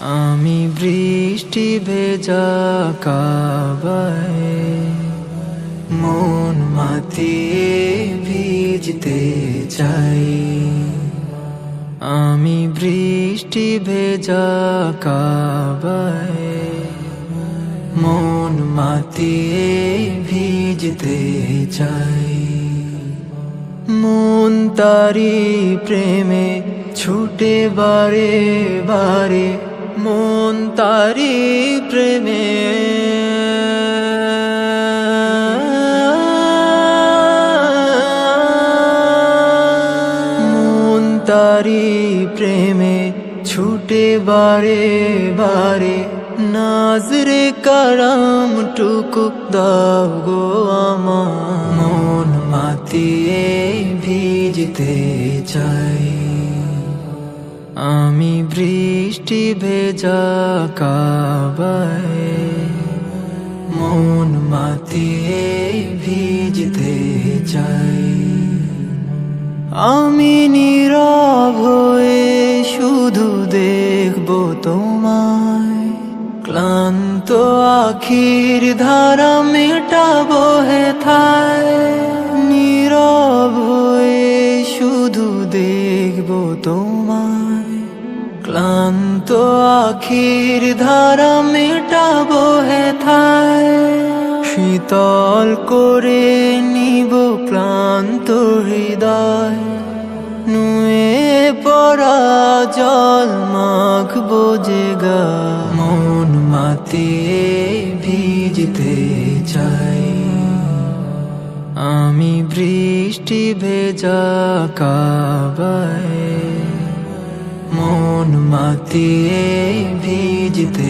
আমি বৃষ্টি ভেজা কাবায়, মন মাতিয়ে ভিজতে চাই। আমি বৃষ্টি ভেজা কাবায়, মন মাতিয়ে ভিজতে চাই। মন তারি প্রেমে ছুটে বারে বারে মন তারি প্রেমে। মন তারি প্রেমে ছুটে বারে বারে, নাজরে কারাম টুকু দাও গো আমার। মন মাতিয়ে ভিজতে চাই। আমি বৃষ্টি ভেজা কাবায়, মন মাতিয়ে ভিজতে চাই। আমি নীরব হয়ে শুধু দেখব তোমায়, ক্লান্ত আখির ধারা মেটাবো হে থায়। নীরব হয়ে শুধু দেখব তোমায়। ক্লান্ত আখির ধারা মেটাবো হে থায়। শীতল করে নিব ক্লান্ত হৃদয়। নুয়ে পড়া জল মাখ বোঝে গা। মন মাতিয়ে ভিজতে চাই। আমি বৃষ্টি ভেজা কাবায়। মন মাতিয়ে ভিজতে